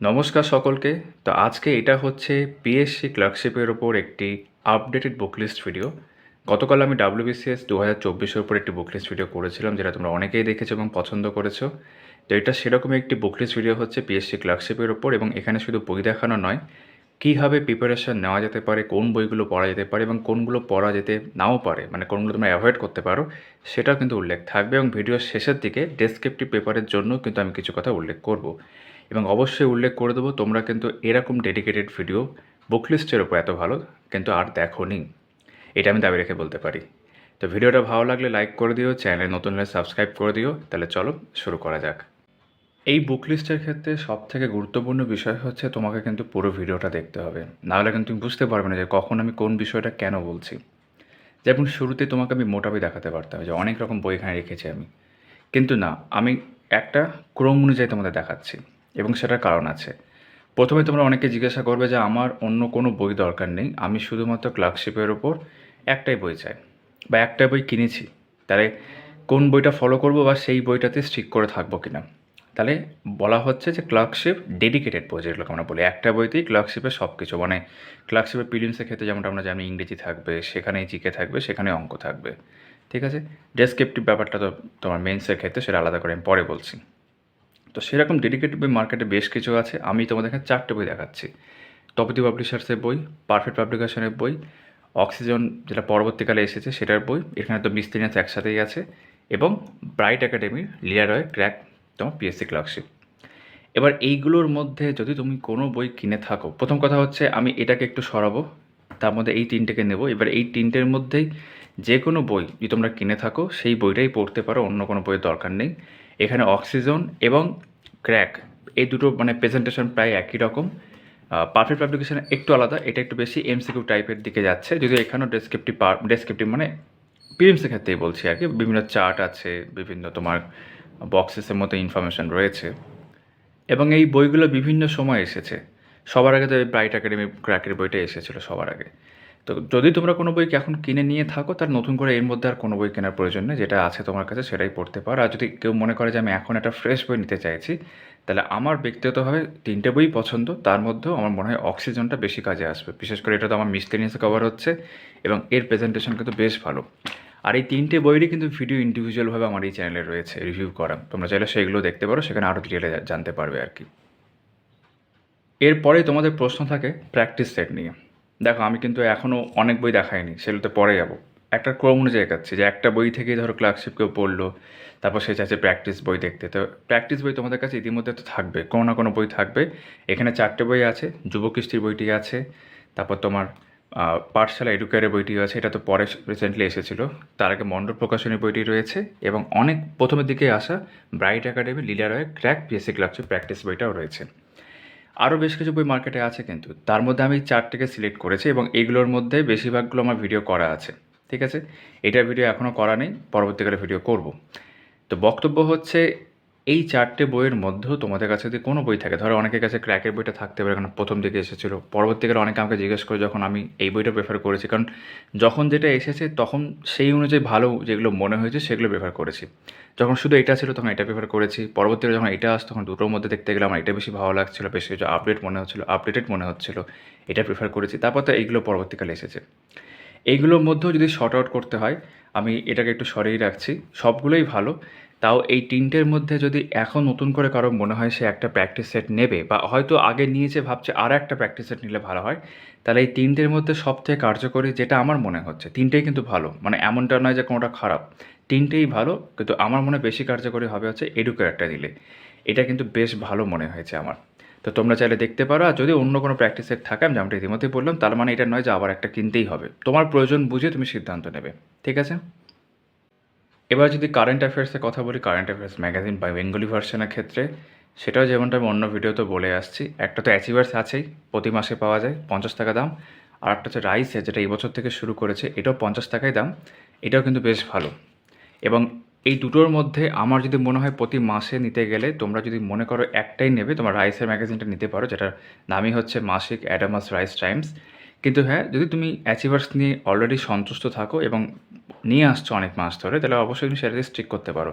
নমস্কার সকলকে। তো আজকে এটা হচ্ছে পিএসসি ক্লার্কশিপের ওপর একটি আপডেটেড বুকলিস্ট ভিডিও গতকাল আমি ডাব্লিউবিসিএস দু হাজার চব্বিশের উপর একটি বুকলিস্ট ভিডিও করেছিলাম, যেটা তোমরা অনেকেই দেখেছ এবং পছন্দ করেছ। তো এটা সেরকমই একটি বুকলিস্ট ভিডিও হচ্ছে পিএসসি ক্লার্কশিপের ওপর এবং এখানে শুধু বই দেখানো নয়, কীভাবে প্রিপারেশন নেওয়া যেতে পারে, কোন বইগুলো পড়া যেতে পারে এবং কোনগুলো পড়া যেতে নাও পারে মানে কোনগুলো তোমরা অ্যাভয়েড করতে পারো, সেটাও কিন্তু উল্লেখ থাকবে এবং ভিডিওর শেষের দিকে ডেসক্রিপটিভ পেপারের জন্য কিন্তু আমি কিছু কথা উল্লেখ করব। এবং অবশ্যই উল্লেখ করে দেবো, তোমরা কিন্তু এরকম ডেডিকেটেড ভিডিও বুকলিস্টের ওপর এত ভালো কিন্তু আর দেখো নি। এটা আমি দাবি রেখে বলতে পারি। তো ভিডিওটা ভালো লাগলে লাইক করে দিও চ্যানেলে নতুন হলে সাবস্ক্রাইব করে দিও, তাহলে চলো শুরু করা যাক। এই বুক লিস্টের ক্ষেত্রে সব থেকে গুরুত্বপূর্ণ বিষয় হচ্ছে তোমাকে কিন্তু পুরো ভিডিওটা দেখতে হবে। নাহলে কিন্তু তুমি বুঝতে পারবে না যে কখন আমি কোন বিষয়টা কেন বলছি। যেমন শুরুতে তোমাকে আমি মোটাবি দেখাতে পারতাম যে অনেক রকম বই এখানে রেখেছি আমি। কিন্তু না, আমি একটা ক্রম অনুযায়ী তোমাদের দেখাচ্ছি। এবং সেটার কারণ আছে। প্রথমে তোমরা অনেকে জিজ্ঞাসা করবে যে আমার অন্য কোনো বই দরকার নেই, আমি শুধুমাত্র ক্লার্কশিপের ওপর একটাই বই চাই বা একটাই বই কিনেছি। তাহলে কোন বইটা ফলো করব বা সেই বইটাতে স্টিক করে থাকব কিনা? তাহলে বলা হচ্ছে যে ক্লার্কশিপ ডেডিকেটেড বই, যেগুলোকে আমরা বলি। একটা বইতেই ক্লার্কশিপের সব কিছু মানে ক্লার্কশিপের প্রিলিমসের ক্ষেত্রে যেমনটা আমরা জানি, ইংরেজি থাকবে, সেখানেই জিকে থাকবে সেখানে অঙ্ক থাকবে। ঠিক আছে? ডেসক্রিপটিভ ব্যাপারটা তো তোমার মেন্সের ক্ষেত্রে সেটা আলাদা করে আমি পরে বলছি। তো সেরকম ডেডিকেটেড বই মার্কেটে বেশ কিছু আছে। আমি তোমাদের এখানে চারটে বই দেখাচ্ছি। তপতি পাবলিশার্সের বই পারফেক্ট পাবলিকেশনের বই অক্সিজেন যেটা পরবর্তীকালে এসেছে সেটার বই, এখানে তো মিস্ত্রিনাথ একসাথেই আছে এবং ব্রাইট একাডেমির লিয়া রয় ক্র্যাক তোমার পিএসসি ক্লার্কশিপ এবার এইগুলোর মধ্যে যদি তুমি কোনো বই কিনে থাকো, প্রথম কথা হচ্ছে আমি এটাকে একটু সরাবো, তার মধ্যে এই তিনটেকে নেব। এবার এই তিনটের মধ্যেই যে কোনো বই যদি তোমরা কিনে থাকো, সেই বইটাই পড়তে পারো, অন্য কোনো বইয়ের দরকার নেই। এখানে অক্সিজন এবং ক্র্যাক এই দুটো মানে প্রেজেন্টেশন প্রায় একই রকম। পারফেক্ট পাবলিকেশন একটু আলাদা, এটা একটু বেশি এমসিকিউ টাইপের দিকে যাচ্ছে, যদিও এখানেও ডেসক্রিপটিভ ডেসক্রিপটিভ মানে পিএমসির ক্ষেত্রেই বলছি আর কি, বিভিন্ন চার্ট আছে, বিভিন্ন তোমার বক্সেসের মতো ইনফরমেশন রয়েছে। এবং এই বইগুলো বিভিন্ন সময় এসেছে, সবার আগে তো এই ব্রাইট একাডেমি ক্র্যাকের বইটা এসেছিল সবার আগে। তো যদি তোমরা কোনো বই এখন কিনে নিয়ে থাকো তার নতুন করে এর মধ্যে আর কোনো বই কেনার প্রয়োজন নেই। যেটা আছে তোমার কাছে সেটাই পড়তে পারো। আর যদি কেউ মনে করে যে আমি এখন একটা ফ্রেশ বই নিতে চাইছি, তাহলে আমার ব্যক্তিগতভাবে তিনটে বই পছন্দ। তার মধ্যেও আমার মনে হয় অক্সিজেনটা বেশি কাজে আসবে। বিশেষ করে এটা তো আমার মিস্টেনিয়াসে কভার হচ্ছে এবং এর প্রেজেন্টেশন কিন্তু বেশ ভালো। আর এই তিনটে বইরই কিন্তু ভিডিও ইন্ডিভিজুয়ালভাবে আমার এই চ্যানেলে রয়েছে রিভিউ করা। তোমরা চাইলে সেগুলো দেখতে পারো, সেখানে আরও ডিটেলে জানতে পারবে আর কি। এরপরে তোমাদের প্রশ্ন থাকে প্র্যাকটিস সেট নিয়ে। দেখো, আমি কিন্তু এখনও অনেক বই দেখাইনি, সেগুলোতে পরে যাব। একটা ক্রম অনুযায়ী এগাচ্ছি যে একটা বই থেকেই ধরো ক্লার্কশিপ কেউ পড়ল, তারপর সে চাইছে প্র্যাকটিস বই দেখতে। তো প্র্যাকটিস বই তোমাদের কাছে ইতিমধ্যে তো থাকবে, কোনো না কোনো বই থাকবে। এখানে চারটে বই আছে যুবকৃষ্টির বইটি আছে, তারপর তোমার পাঠশালা এডুকেয়ারের বইটি আছে, এটা তো পরে রিসেন্টলি এসেছিল। তার আগে মণ্ডল প্রকাশনী বইটি রয়েছে, এবং অনেক প্রথমের দিকে আসা ব্রাইট একাডেমি লীলা রয়ের ক্র্যাক পিএসসি ক্লার্কশিপ প্র্যাকটিস বইটাও রয়েছে। আরও বেশ কিছু বই মার্কেটে আছে কিন্তু। তার মধ্যে আমি চারটিকে সিলেক্ট করেছি এবং এইগুলোর মধ্যে বেশিরভাগগুলো আমার ভিডিও করা আছে, ঠিক আছে? এটা ভিডিও এখনও করা নেই, পরবর্তীকালে ভিডিও করব। তো বক্তব্য হচ্ছে এই চারটে বইয়ের মধ্যেও তোমাদের কাছে যদি কোনো বই থাকে, ধরো অনেকের কাছে ক্র্যাকের বইটা থাকতে পারে, কারণ প্রথম দিকে এসেছিল। পরবর্তীকালে অনেকে আমাকে জিজ্ঞেস করে যখন আমি এই বইটা প্রেফার করেছি, কারণ যখন যেটা এসেছে, তখন সেই অনুযায়ী ভালো যেগুলো মনে হয়েছে, সেগুলো প্রেফার করেছি। যখন শুধু এটা ছিল, তখন এটা প্রেফার করেছি। পরবর্তীকালে যখন এটা আসতো তখন দুটোর মধ্যে দেখতে গেলে আমার এটা বেশি ভালো লাগছিল, বেশি কিছু আপডেট মনে হচ্ছিল আপডেটেড মনে হচ্ছিল, এটা প্রেফার করেছি। তারপর তো এইগুলো পরবর্তীকালে এসেছে। এইগুলোর মধ্যেও যদি শর্ট আউট করতে হয়, আমি এটাকে একটু সরিয়ে রাখছি। সবগুলোই ভালো। তাও এই তিনটের মধ্যে যদি এখন নতুন করে কারও মনে হয় সে একটা প্র্যাকটিস সেট নেবে বা হয়তো আগে নিয়েছে, ভাবছে আর একটা প্র্যাকটিস সেট নিলে ভালো হয়, তাহলে এই তিনটের মধ্যে সবথেকে কার্যকরী যেটা আমার মনে হচ্ছে, তিনটেই কিন্তু ভালো। মানে এমনটা নয় যে কোনোটা খারাপ। তিনটেই ভালো, কিন্তু আমার মনে বেশি কার্যকরী হবে হচ্ছে এডুকেয়ারটা দিলে এটা কিন্তু বেশ ভালো মনে হয়েছে আমার। তো তোমরা চাইলে দেখতে পারো, আর যদি অন্য কোনো প্র্যাকটিস সেট থাকে, আমি যেমনটা ইতিমধ্যেই বললাম, তার মানে এটা নয় যে আবার একটা কিনতেই হবে। তোমার প্রয়োজন বুঝে তুমি সিদ্ধান্ত নেবে। ঠিক আছে? এবার যদি কারেন্ট অ্যাফেয়ার্সের কথা বলি কারেন্ট অ্যাফেয়ার্স ম্যাগাজিন বা বেঙ্গলি ভার্সনের ক্ষেত্রে, সেটাও যেমনটা আমি অন্য ভিডিওতে বলে আসছি, একটা তো অ্যাচিভার্স আছেই, প্রতি মাসে পাওয়া যায় পঞ্চাশ টাকা দাম, আর একটা হচ্ছে রাইসে যেটা এই বছর থেকে শুরু করেছে, এটাও পঞ্চাশ টাকাই দাম, এটাও কিন্তু বেশ ভালো। এবং এই দুটোর মধ্যে আমার যদি মনে হয় প্রতি মাসে নিতে গেলে, তোমরা যদি মনে করো একটাই নেবে, তোমার রাইসের ম্যাগাজিনটা নিতে পারো, যেটার নামই হচ্ছে মাসিক অ্যাডামাস রাইস টাইমস কিন্তু হ্যাঁ যদি তুমি অ্যাচিভার্স নিয়ে অলরেডি সন্তুষ্ট থাকো এবং নিয়ে আসছো অনেক মাস ধরে, তাহলে অবশ্যই তুমি সেটাতে স্ট্রিক করতে পারো।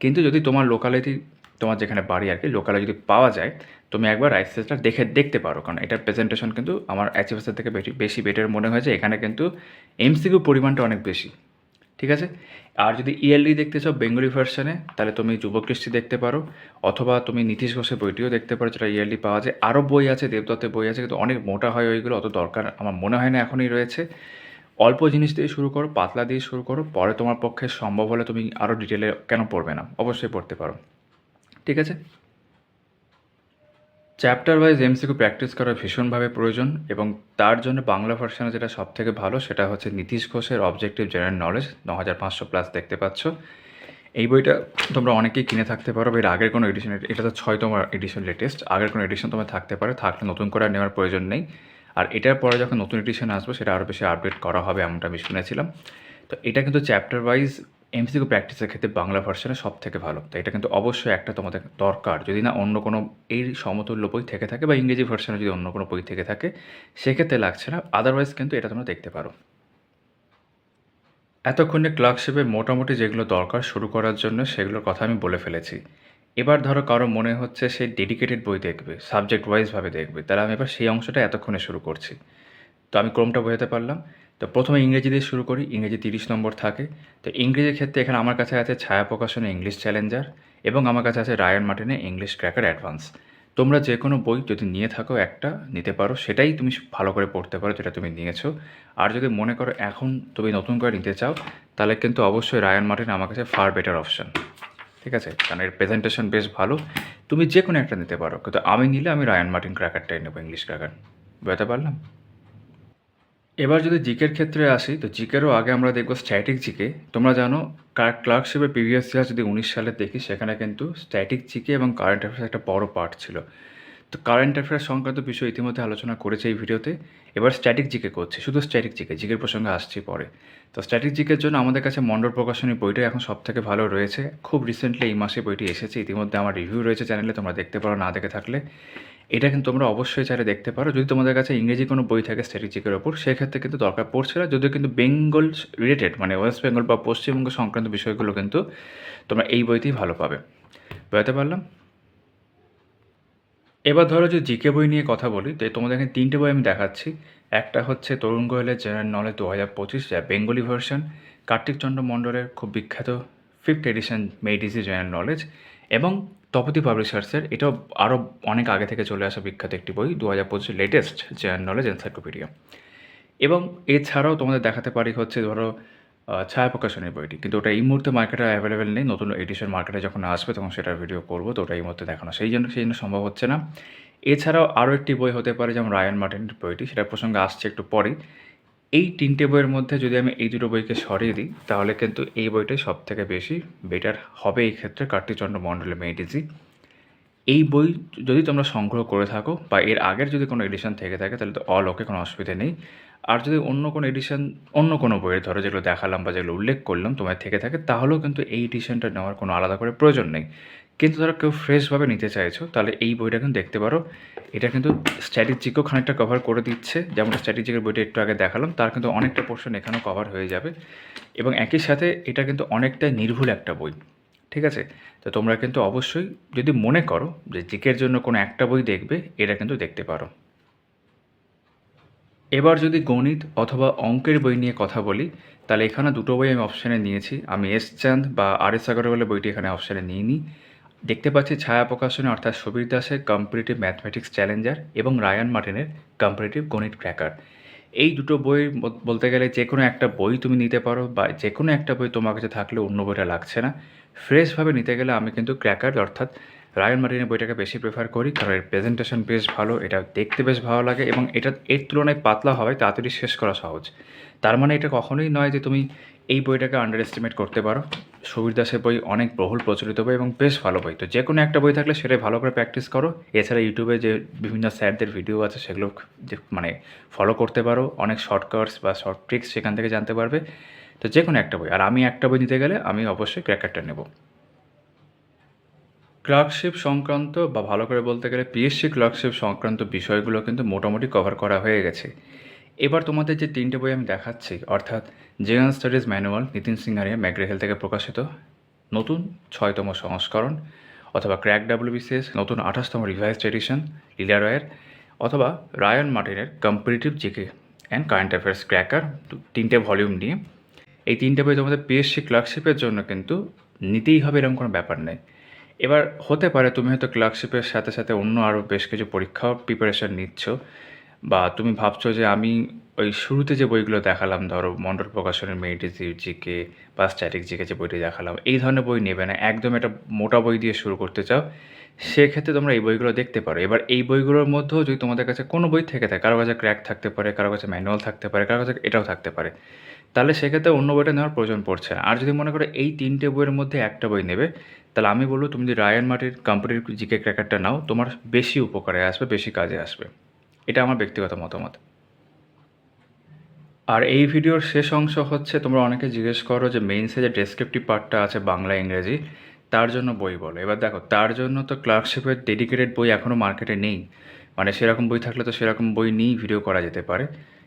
কিন্তু যদি তোমার লোকালিটি তোমার যেখানে বাড়ি আর কি লোকালে যদি পাওয়া যায়, তুমি একবার রাইস আইসিএসটা দেখে, দেখতে পারো। কারণ এটার প্রেজেন্টেশন কিন্তু আমার এইচএফএসের থেকে বেশি বেশি বেটার মনে হয়েছে। এখানে কিন্তু এমসিকিউ পরিমাণটা অনেক বেশি। ঠিক আছে? আর যদি ইএলডি দেখতে চাও বেঙ্গলি ভার্সনে তাহলে তুমি যুবকৃষ্টি দেখতে পারো। অথবা তুমি নীতিশ ঘোষের বইটিও দেখতে পারো, যেটা ইএলডি পাওয়া যায়। আরও বই আছে, দেবদত্তের বই আছে, কিন্তু অনেক মোটা হয় ওইগুলো, অত দরকার আমার মনে হয় না এখনই রয়েছে। অল্প জিনিস দিয়ে শুরু করো, পাতলা দিয়ে শুরু করো, পরে তোমার পক্ষে সম্ভব হলে তুমি আরও ডিটেলে কেন পড়বে না? অবশ্যই পড়তে পারো। ঠিক আছে? চ্যাপ্টার ওয়াইজ এমসিকিউ প্র্যাকটিস করা ভীষণভাবে প্রয়োজন এবং তার জন্য বাংলা ভার্সানে যেটা সব থেকে ভালো সেটা হচ্ছে নীতিশ ঘোষের অবজেক্টিভ জেনারেল নলেজ ন হাজার পাঁচশো প্লাস দেখতে পাচ্ছ। এই বইটা তোমরা অনেকেই কিনে থাকতে পারো এর আগের কোনো এডিশন এটা তো ছয় তোমার এডিশন লেটেস্ট আগের কোনো এডিশন তোমার থাকতে পারে, থাকলে নতুন করে নেওয়ার প্রয়োজন নেই। আর এটার পরে যখন নতুন এডিশন আসবে, সেটা আরও বেশি আপডেট করা হবে এমনটা আমি শুনেছিলাম। তো এটা কিন্তু চ্যাপ্টার ওয়াইজ এমসিকিউ প্র্যাকটিসের ক্ষেত্রে বাংলা ভার্সনে সব থেকে ভালো। তো এটা কিন্তু অবশ্যই একটা তোমাদের দরকার। যদি না অন্য কোনো এই সমতুল্য বই থেকে থাকে বা ইংরেজি ভার্সনে যদি অন্য কোনো বই থেকে থাকে, সেক্ষেত্রে লাগছে না। আদারওয়াইজ কিন্তু এটা তোমরা দেখতে পারো। এতক্ষণে ক্লার্কশিপে মোটামুটি যেগুলো দরকার শুরু করার জন্য সেগুলোর কথা আমি বলে ফেলেছি। এবার ধরো কারও মনে হচ্ছে সে ডেডিকেটেড বই দেখবে সাবজেক্ট ওয়াইজভাবে দেখবে, তাহলে আমি এবার সেই অংশটা এতক্ষণে শুরু করছি। তো আমি ক্রমটা বোঝাতে পারলাম। তো প্রথমে ইংরেজি দিয়ে শুরু করি, ইংরেজি তিরিশ নম্বর থাকে। তো ইংরেজির ক্ষেত্রে এখানে আমার কাছে আছে ছায়া প্রকাশনে ইংলিশ চ্যালেঞ্জার এবং আমার কাছে আছে রায়ন মার্টিনে ইংলিশ ক্র্যাকার অ্যাডভান্স। তোমরা যে কোনো বই যদি নিয়ে থাকো একটা, নিতে পারো, সেটাই তুমি ভালো করে পড়তে পারো যেটা তুমি নিয়েছো। আর যদি মনে করো এখন তুমি নতুন করে নিতে চাও, তাহলে কিন্তু অবশ্যই রায়ন মার্টিন আমার কাছে ফার বেটার অপশান ঠিক আছে? কারণ এর প্রেজেন্টেশন বেশ ভালো। তুমি যে কোনো একটা নিতে পারো। কিন্তু আমি নিলে আমি রায়ন মার্টিন ক্র্যাকারটাই নেব ইংলিশ ক্র্যাকার বুঝতে পারলাম? এবার যদি জিকের ক্ষেত্রে আসি, তো জিকেরও আগে আমরা দেখব স্ট্যাটিক জিকে তোমরা জানো ক্লার্কশিপের প্রিভিয়াস ইয়ার যদি উনিশ সালে দেখি, সেখানে কিন্তু স্ট্যাটিক জিকে এবং কারেন্ট অ্যাফেয়ার্স একটা বড় পার্ট ছিল। তো কারেন্ট অ্যাফেয়ার্স সংক্রান্ত বিষয় ইতিমধ্যে আলোচনা করেছে এই ভিডিওতে। এবার স্ট্যাটিক জিকে করছে, শুধু স্ট্যাটিক জিকে, জিকের প্রসঙ্গে আসছি পরে। তো স্ট্যাটিক জিকের জন্য আমাদের কাছে মন্ডল প্রকাশনী বইটা এখন সব থেকে ভালো রয়েছে। খুব রিসেন্টলি এই মাসে বইটি এসেছে, ইতিমধ্যে আমার রিভিউ রয়েছে চ্যানেলে তোমরা দেখতে পারো, না দেখে থাকলে। এটা কিন্তু তোমরা অবশ্যই চাইলে দেখতে পারো। যদি তোমাদের কাছে ইংরেজি কোনো বই থাকে স্ট্র্যাটেজিকের ওপর, সেক্ষেত্রে কিন্তু দরকার পড়ছে না। যদিও কিন্তু বেঙ্গল রিলেটেড মানে ওয়েস্ট বেঙ্গল বা পশ্চিমবঙ্গ সংক্রান্ত বিষয়গুলো কিন্তু তোমরা এই বইতেই ভালো পাবে। বুঝতে পারলাম? এবার ধরো যে জিকে বই নিয়ে কথা বলি, তো তোমাদের এখানে তিনটে বই আমি দেখাচ্ছি। একটা হচ্ছে তরুণ গোয়েলের জেনারেল নলেজ দু হাজার পঁচিশ, যা বেঙ্গলি ভার্সন কার্তিক চন্দ্র মণ্ডলের খুব বিখ্যাত ফিফথ এডিশন মেডিসি জেনারেল নলেজ এবং তপতি পাবলিশার্সের এটাও আরও অনেক আগে থেকে চলে আসা বিখ্যাত একটি বই, দু হাজার পঁচিশ লেটেস্ট জেনারেল নলেজ এনসাইক্লোপিডিয়া এবং এছাড়াও তোমাদের দেখাতে পারি হচ্ছে ধরো ছায়া প্রকাশনের বইটি। কিন্তু ওটা এই মুহূর্তে মার্কেটে অ্যাভেলেবেল নেই। নতুন এডিশন মার্কেটে যখন আসবে তখন সেটার ভিডিও করব, তো ওটা এই মুহূর্তে দেখানো। সেই জন্য সেই জন্য সম্ভব হচ্ছে না। এছাড়াও আরও একটি বই হতে পারে যেমন রায়ন মার্টিনের বইটি সেটার প্রসঙ্গে আসছে একটু পরেই এই তিনটে বইয়ের মধ্যে যদি আমি এই দুটো বইকে সরিয়ে দিই, তাহলে কিন্তু এই বইটাই সব থেকে বেশি বেটার হবে এই ক্ষেত্রে কার্তিচন্দ্র মণ্ডলের মেডিজি এই বই যদি তোমরা সংগ্রহ করে থাকো বা এর আগের যদি কোনো এডিশন থেকে থাকে, তাহলে তো অল ওকে কোনো অসুবিধা নেই। আর যদি অন্য কোনো এডিশন অন্য কোনো বইয়ের ধরো যেগুলো দেখালাম বা যেগুলো উল্লেখ করলাম তোমার থেকে থাকে, তাহলেও কিন্তু এই এডিশনটা নেওয়ার কোনো আলাদা করে প্রয়োজন নেই। কিন্তু ধরো কেউ ফ্রেশভাবে নিতে চাইছো, তাহলে এই বইটা কিন্তু দেখতে পারো। এটা কিন্তু স্ট্র্যাটেজিকও খানিকটা কভার করে দিচ্ছে। যেমন স্ট্র্যাটেজিকের বইটা একটু আগে দেখালাম, তার কিন্তু অনেকটা পোর্শন এখানেও কভার হয়ে যাবে। এবং একই সাথে এটা কিন্তু অনেকটাই নির্ভুল একটা বই। ঠিক আছে? তো তোমরা কিন্তু অবশ্যই যদি মনে করো যে জিকের জন্য কোনো একটা বই দেখবে, এটা কিন্তু দেখতে পারো। এবার যদি গণিত অথবা অঙ্কের বই নিয়ে কথা বলি, তাহলে এখানে দুটো বই আমি অপশানে নিয়েছি। আমি এস চাঁদ বা আর এস আগরওয়ালের বইটি এখানে অপশানে নিয়ে নিই দেখতে পাচ্ছি ছায়া প্রকাশনী অর্থাৎ সুবীর দাসের কম্পিটিটিভ ম্যাথমেটিক্স চ্যালেঞ্জার এবং রায়ান মার্টিনের কম্পিটিটিভ গণিত ক্র্যাকার এই দুটো বই বলতে গেলে যে কোনো একটা বই তুমি নিতে পারো বা যে কোনো একটা বই তোমার কাছে থাকলে অন্য বইটা লাগছে না। ফ্রেশভাবে নিতে গেলে আমি কিন্তু ক্র্যাকার, অর্থাৎ রায়ন মার্টিনের বইটাকে বেশি প্রেফার করি, কারণ এর প্রেজেন্টেশন বেশ ভালো, এটা দেখতে বেশ ভালো লাগে এবং এটা এর তুলনায় পাতলা হওয়ায় তাড়াতাড়ি শেষ করা সহজ। তার মানে এটা কখনোই নয় যে তুমি এই বইটাকে আন্ডার এস্টিমেট করতে পারো। সুবীর দাসের বই অনেক বহুল প্রচলিত বই এবং বেশ ভালো বই। তো যে কোনো একটা বই থাকলে সেটাই ভালো করে প্র্যাকটিস করো। এছাড়া ইউটিউবে যে বিভিন্ন স্যারদের ভিডিও আছে, সেগুলো যে মানে ফলো করতে পারো। অনেক শর্টকাটস বা শর্ট ট্রিক্স সেখান থেকে জানতে পারবে। তো যে কোনো একটা বই। আর আমি একটা বই নিতে গেলে আমি অবশ্যই ক্র্যাকারটা নেব। ক্লার্কশিপ সংক্রান্ত বা ভালো করে বলতে গেলে পিএসসি ক্লার্কশিপ সংক্রান্ত বিষয়গুলো কিন্তু মোটামুটি কভার করা হয়ে গেছে। এবার তোমাদের যে তিনটে বই আমি দেখাচ্ছি, অর্থাৎ general studies manual, Nitin Singhania McGraw Hill থেকে প্রকাশিত, নতুন ছয়তম সংস্করণ, অথবা ক্র্যাক ডাব্লিউবিসিএস, নতুন আঠাশতম রিভাইজড এডিশন, লীলা রয়ের, অথবা রায়ন মার্টিনের competitive GK and current affairs cracker, তিনটে ভলিউম নিয়ে। এই তিনটে বই তোমাদের পিএসসি ক্লার্কশিপের জন্য কিন্তু নিতেই হবে এরকম কোনো ব্যাপার নেই। এবার হতে পারে তুমি হয়তো ক্লার্কশিপের সাথে সাথে অন্য আরও বেশ কিছু পরীক্ষাও প্রিপারেশন নিচ্ছ বা তুমি ভাবছ যে আমি ওই শুরুতে যে বইগুলো দেখালাম, ধরো মন্ডল প্রকাশনের মেডিসিভ জিকে বা স্ট্যাটিক জিকে যে বইটি দেখালাম, এই ধরনের বই নেবে না। একদম একটা মোটা বই দিয়ে শুরু করতে চাও, সেক্ষেত্রে তোমরা এই বইগুলো দেখতে পারো। এবার এই বইগুলোর মধ্যেও যদি তোমাদের কাছে কোনো বই থেকে থাকে, কারও কাছে ক্র্যাক থাকতে পারে, কারও কাছে ম্যানুয়াল থাকতে পারে, কারও কাছে এটাও থাকতে পারে। তাহলে সেক্ষেত্রে অন্য বইটা নেওয়ার প্রয়োজন পড়ছে। আর যদি মনে করো এই তিনটে বইয়ের মধ্যে একটা বই নেবে, তাহলে আমি বলব তুমি যদি রায়ান মাটির কম্পিটিভ জিকে ক্র্যাকারটা নাও, তোমার বেশি উপকারে আসবে, বেশি কাজে আসবে। এটা আমার ব্যক্তিগত মতামত। আর এই ভিডিওর শেষ অংশ হচ্ছে, তোমরা অনেকে জিজ্ঞেস করো যে মেইনসে যে ডেসক্রিপটিভ পার্টটা আছে বাংলা, ইংরেজি, তার জন্য বই বলো। এবার দেখো, তার জন্য তো ক্লার্কশিপের ডেডিকেটেড বই এখনও মার্কেটে নেই। মানে সেরকম বই থাকলে তো সেরকম বই নিয়েই ভিডিও করা যেতে পারে।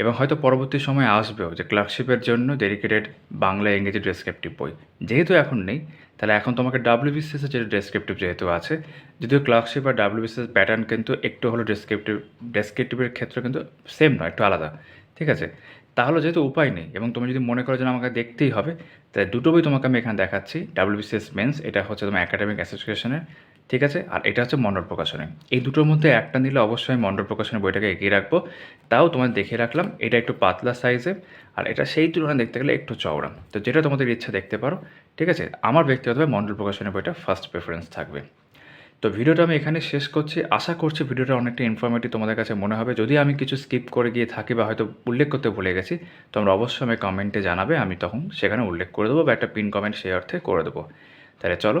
এবং হয়তো পরবর্তী সময় আসবেও যে ক্লার্কশিপের জন্য ডেডিকেটেড বাংলা, ইংরেজি ডেসক্রিপটিভ বই। যেহেতু এখন নেই, তাহলে এখন তোমাকে ডাব্লিউবিসিএস যে ডেসক্রিপটিভ যেহেতু আছে, যদিও ক্লার্কশিপ আর ডাব্লিউবিসিএস প্যাটার্ন কিন্তু একটু হলো ডেসক্রিপটিভ ডেসক্রিপটিভের ক্ষেত্রে কিন্তু সেম নয়, একটু আলাদা। ঠিক আছে? তাহলে যেহেতু উপায় নেই এবং তুমি যদি মনে করো যে আমাকে দেখতেই হবে তাই দুটো বই তোমাকে আমি এখানে দেখাচ্ছি ডাব্লিউবিসিএস মেন্স এটা হচ্ছে তোমার একাডেমিক অ্যাসোসিয়েশনের ঠিক আছে? আর এটা হচ্ছে মন্ডল প্রকাশনী। এই দুটোর মধ্যে একটা নিলে অবশ্যই আমি মন্ডল প্রকাশনের বইটাকে এগিয়ে রাখব। তাও তোমার দেখে রাখলাম, এটা একটু পাতলা সাইজে আর এটা সেই তুলনায় দেখতে গেলে একটু চওড়া। তো যেটা তোমাদের ইচ্ছা দেখতে পারো, ঠিক আছে? আমার ব্যক্তিগতভাবে মন্ডল প্রকাশনের বইটা ফার্স্ট প্রেফারেন্স থাকবে। তো ভিডিওটা আমি এখানে শেষ করছি। আশা করছি ভিডিওটা অনেকটা ইনফরমেটিভ তোমাদের কাছে মনে হবে। যদি আমি কিছু স্কিপ করে গিয়ে থাকি বা হয়তো উল্লেখ করতে ভুলে গেছি, তোমরা অবশ্যই আমি কমেন্টে জানাবে, আমি তখন সেখানে উল্লেখ করে দেবো বা একটা পিন কমেন্ট সেই অর্থে করে দেবো। তাহলে চলো